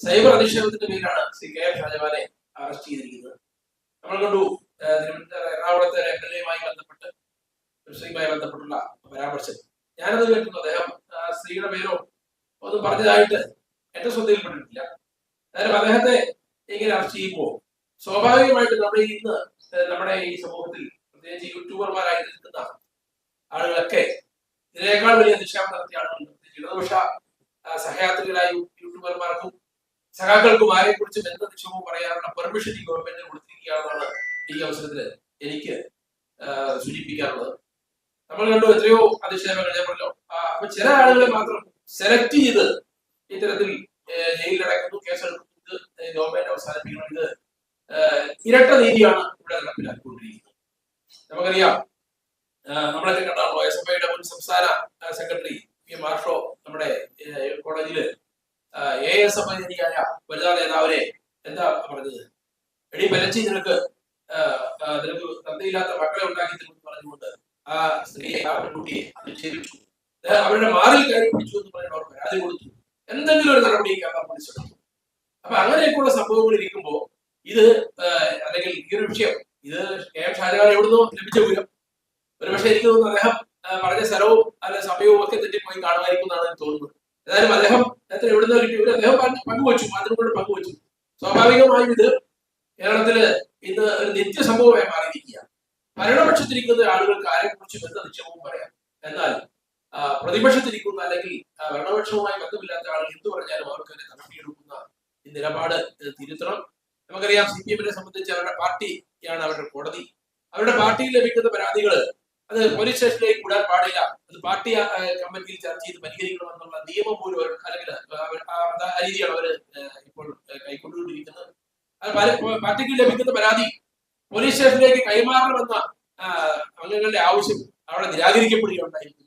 Cyber അധിക്ഷേപത്തിന്റെ പേരിലാണ് Shri K M ഷാജഹാനെ അറസ്റ്റ് ചെയ്തിരിക്കുന്നത്. നമ്മൾ കണ്ടു എറണാകുളത്തെ എം എൽ എയുമായി ബന്ധപ്പെട്ട് കൃഷിയുമായി ബന്ധപ്പെട്ടുള്ള പരാമർശം. ഞാനത് കേട്ടിട്ടുണ്ട് അദ്ദേഹം സ്ത്രീയുടെ പേരോ ഒന്നും പറഞ്ഞതായിട്ട് എന്റെ ശ്രദ്ധയിൽപ്പെട്ടിട്ടില്ല എന്നാലും അദ്ദേഹത്തെ ഇങ്ങനെ അറസ്റ്റ് ചെയ്യുമ്പോൾ സ്വാഭാവികമായിട്ട് നമ്മുടെ ഇന്ന് നമ്മുടെ ഈ സമൂഹത്തിൽ പ്രത്യേകിച്ച് യൂട്യൂബർമാരായി നിൽക്കുന്ന ആളുകളൊക്കെ ഇതിനേക്കാൾ വലിയ നിക്ഷേപം നടത്തിയ ആളുകൾ ഇടതുപക്ഷ സഹയാത്രികളായ യൂട്യൂബർമാർക്കും സഖാക്കൾക്കും ആരെ കുറിച്ചും എന്ത് നിക്ഷേപവും പറയാനുള്ള പെർമിഷൻ ഈ ഗവൺമെന്റിന് കൊടുത്തിരിക്കുകയാണെന്നാണ് ഈ അവസരത്തിൽ എനിക്ക് സൂചിപ്പിക്കാറുള്ളത് നമ്മൾ കണ്ടു എത്രയോ അധിക്ഷേപങ്ങൾ ആ, അപ്പൊ ചില ആളുകളെ മാത്രം സെലക്ട് ചെയ്ത് ഇത്തരത്തിൽ ജയിലിലടക്കുന്നു കേസെടുക്കുന്നു ഇത് ഗവൺമെന്റ് അവസാനിപ്പിക്കണം ഇത് ഇരട്ട നീതിയാണ് ഇവിടെ നടപ്പിലാക്കിക്കൊണ്ടിരിക്കുന്നത്. നമുക്കറിയാം നമ്മളൊക്കെ കണ്ടാണല്ലോ എസ് എഫ് ഐയുടെ മുൻ സംസ്ഥാന സെക്രട്ടറി പി മാർഷോ നമ്മുടെ കോളേജിൽ എ എസ് എഫ് ഐ വനിതാ നേതാവിനെ എന്താ പറഞ്ഞത്? എടി ബലച്ചി നിനക്ക് നിനക്ക് തന്തയില്ലാത്ത മക്കളെ ഉണ്ടാക്കി തരുമെന്ന് പറഞ്ഞുകൊണ്ട് ആ സ്ത്രീയെ ആ പെൺകുട്ടിയെ അധിക്ഷേപിച്ചു അവരുടെ മാറിൽ കയറി പിടിച്ചു എന്ന് പറഞ്ഞ് അവർ പരാതി കൊടുത്തു. എന്തെങ്കിലും ഒരു നടപടി കേരള പോലീസ് എടുത്തു അപ്പൊ അങ്ങനെയൊക്കെയുള്ള സംഭവങ്ങൾ ഇരിക്കുമ്പോൾ ഇത് അല്ലെങ്കിൽ ഈ ഒരു വിഷയം ഇത് കെ എം ഷാജഹാൻ എവിടുന്നോ ലഭിച്ച വിവരം. ഒരുപക്ഷെ എനിക്ക് തോന്നുന്നു അദ്ദേഹം പറഞ്ഞ സ്ഥലവും അല്ലെ സമയവും ഒക്കെ തെറ്റിപ്പോയി കാണുമായിരിക്കും എന്നാണ് തോന്നുന്നത്. ഏതായാലും അദ്ദേഹം അദ്ദേഹത്തിന് എവിടെ കിട്ടിയ വിവരം അദ്ദേഹം പങ്ക് പങ്കുവച്ചു മാധ്യമങ്ങളോട് പങ്കുവച്ചു. സ്വാഭാവികമായും ഇത് കേരളത്തിൽ ഇന്ന് ഒരു നിത്യ സംഭവമായി മാറിയിരിക്കുക ഭരണപക്ഷത്തിരിക്കുന്ന ആളുകൾക്ക് ആരെക്കുറിച്ചും എന്ത് നിക്ഷേപവും പറയാം? എന്നാൽ പ്രതിപക്ഷത്തിരിക്കുന്ന അല്ലെങ്കിൽ ഭരണപക്ഷവുമായി ബന്ധമില്ലാത്ത ആളുകൾ എന്ത് പറഞ്ഞാലും അവർക്ക് തന്നെ നടത്തിയെടുക്കുന്ന നിലപാട് തിരുത്തണം. നമുക്കറിയാം സി പി എമ്മിനെ സംബന്ധിച്ച് അവരുടെ പാർട്ടിയാണ് അവരുടെ കോടതി. അവരുടെ പാർട്ടിയിൽ ലഭിക്കുന്ന പരാതികൾ അത് പോലീസ് സ്റ്റേഷനിലേക്ക് വിടാൻ പാടില്ല. അത് പാർട്ടി കമ്മിറ്റിയിൽ ചർച്ച ചെയ്ത് പരിഹരിക്കണമെന്നുള്ള നിയമം പോലും അവർ അല്ലെങ്കിൽ ആ രീതിയാണ് അവർ ഇപ്പോൾ കൈക്കൊണ്ടുകൊണ്ടിരിക്കുന്നത്. പാർട്ടിക്ക് ലഭിക്കുന്ന പരാതി പോലീസ് സ്റ്റേഷനിലേക്ക് കൈമാറണമെന്ന അംഗങ്ങളുടെ ആവശ്യം അവിടെ നിരാകരിക്കപ്പെടുകയുണ്ടായിരിക്കും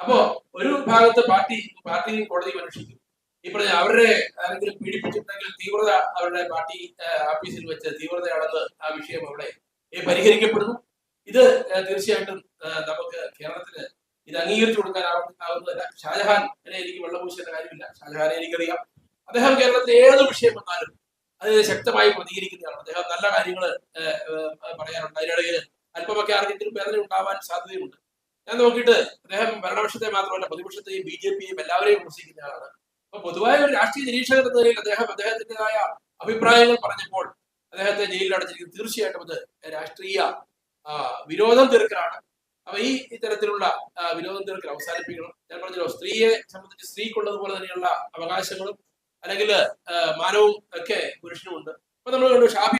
അപ്പോ ഒരു ഭാഗത്ത് പാർട്ടി പാർട്ടിയും കോടതി അന്വേഷിക്കും ഇപ്പോൾ അവരുടെ ആരെങ്കിലും പീഡിപ്പിച്ചിട്ടുണ്ടെങ്കിൽ തീവ്രത അവരുടെ പാർട്ടി ഓഫീസിൽ വെച്ച് തീവ്രതയാണെന്ന് ആ വിഷയം അവിടെ പരിഹരിക്കപ്പെടുന്നു. ഇത് തീർച്ചയായിട്ടും നമുക്ക് കേരളത്തിന് ഇത് അംഗീകരിച്ചു കൊടുക്കാൻ ആവുന്നതല്ല ഷാജഹാനെ എനിക്ക് വെള്ളപൂശേണ്ട കാര്യമില്ല. ഷാജഹാനെ എനിക്കറിയാം. അദ്ദേഹം കേരളത്തിലെ ഏത് വിഷയം വന്നാലും അത് ശക്തമായി പ്രതികരിക്കുന്നതാണ്. അദ്ദേഹം നല്ല കാര്യങ്ങൾ പറയാറുണ്ട്. അതിനിടയിൽ അല്പമൊക്കെ ആർക്കെങ്കിലും വേദന ഉണ്ടാവാൻ സാധ്യതയുണ്ട് ഞാൻ നോക്കിയിട്ട് അദ്ദേഹം ഭരണപക്ഷത്തെ മാത്രമല്ല പ്രതിപക്ഷത്തെയും ബി ജെ പിയും എല്ലാവരെയും വിമർശിക്കുന്ന ആളാണ് അപ്പൊ പൊതുവായ ഒരു രാഷ്ട്രീയ നിരീക്ഷകർ എന്ന നിലയിൽ അദ്ദേഹം അദ്ദേഹത്തിന്റെതായ അഭിപ്രായങ്ങൾ പറഞ്ഞപ്പോൾ അദ്ദേഹത്തെ ജയിലിൽ അടച്ചിരിക്കുന്നത് തീർച്ചയായിട്ടും അത് രാഷ്ട്രീയ വിരോധം തീർക്കലാണ്. അപ്പൊ ഈ ഇത്തരത്തിലുള്ള വിനോദം തീർക്കൽ അവസാനിപ്പിക്കണം. ഞാൻ പറഞ്ഞല്ലോ സ്ത്രീയെ സംബന്ധിച്ച് സ്ത്രീക്കുള്ളതുപോലെ തന്നെയുള്ള അവകാശങ്ങളും അല്ലെങ്കിൽ മാനവും ഒക്കെ പുരുഷനുമുണ്ട്. അപ്പൊ നമ്മൾ കണ്ടു ഷാഫി